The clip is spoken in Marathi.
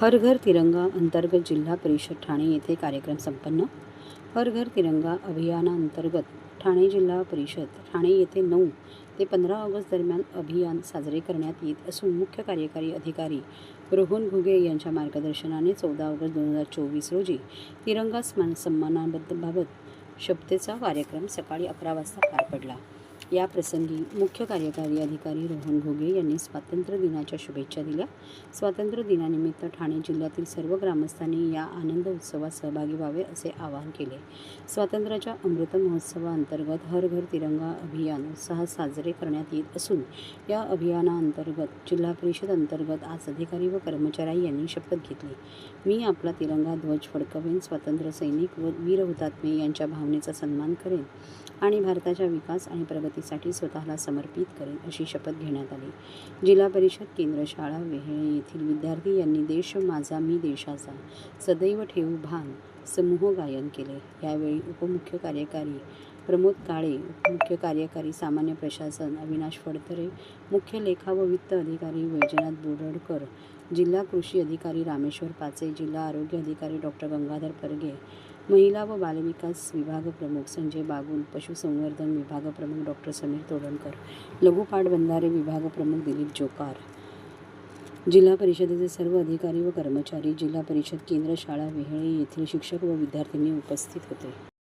हर घर तिरंगा अंतर्गत जिल्हा परिषद ठाणे येथे कार्यक्रम संपन्न. हर घर तिरंगा अभियानांतर्गत ठाणे जिल्हा परिषद ठाणे येथे नऊ ते पंधरा ऑगस्ट दरम्यान अभियान साजरे करण्यात येत असून मुख्य कार्यकारी अधिकारी रोहन घुगे यांच्या मार्गदर्शनाने चौदा ऑगस्ट दोन हजार चोवीस रोजी तिरंगा स्मान सन्मानाबाबत शपथेचा कार्यक्रम सकाळी अकरा वाजता पार पडला. या प्रसंगी मुख्य कार्यकारी अधिकारी रोहन घोगे यांनी स्वातंत्र्य दिनाच्या शुभेच्छा दिल्या. स्वातंत्र्य दिनानिमित्त ठाणे जिल्ह्यातील सर्व ग्रामस्थांनी या आनंद उत्सवात सहभागी व्हावे असे आवाहन केले. स्वातंत्र्याच्या अमृत महोत्सवाअंतर्गत हर घर तिरंगा अभियान उत्साहात साजरे करण्यात येत असून या अभियानाअंतर्गत जिल्हा परिषद अंतर्गत आज अधिकारी व कर्मचारी यांनी शपथ घेतली. मी आपला तिरंगा ध्वज फडकवेन स्वातंत्र्य सैनिक व वीर हुतात्मे यांच्या भावनेचा सन्मान करेन आणि भारताच्या विकास आणि प्रगती प्रगतीसाठी स्वतःला समर्पित करेन अशी शपथ घेण्यात आली. जिल्हा परिषद केंद्र शाळा वेहेळे येथील विद्यार्थी यांनी देश माझा मी देशाचा सदैव ठेवू भान समूह गायन केले. यावेळी उपमुख्य कार्यकारी प्रमोद काळे उपमुख्य कार्यकारी सामान्य प्रशासन अविनाश फडतरे मुख्य लेखा व वित्त अधिकारी वैजनाथ बोरडकर जिल्हा कृषी अधिकारी रामेश्वर पाचे जिल्हा आरोग्य अधिकारी डॉक्टर गंगाधर परगे महिला व बालविकास विभाग प्रमुख संजय बागुल पशुसंवर्धन विभागप्रमुख डॉक्टर समीर तोडणकर लघु बंधारे विभागप्रमुख दिलीप जोकार. जिल्हा परिषदेचे सर्व अधिकारी व कर्मचारी जिल्हा परिषद केंद्र शाळा वेहेळे येथील शिक्षक व विद्यार्थ्यांनी उपस्थित होते.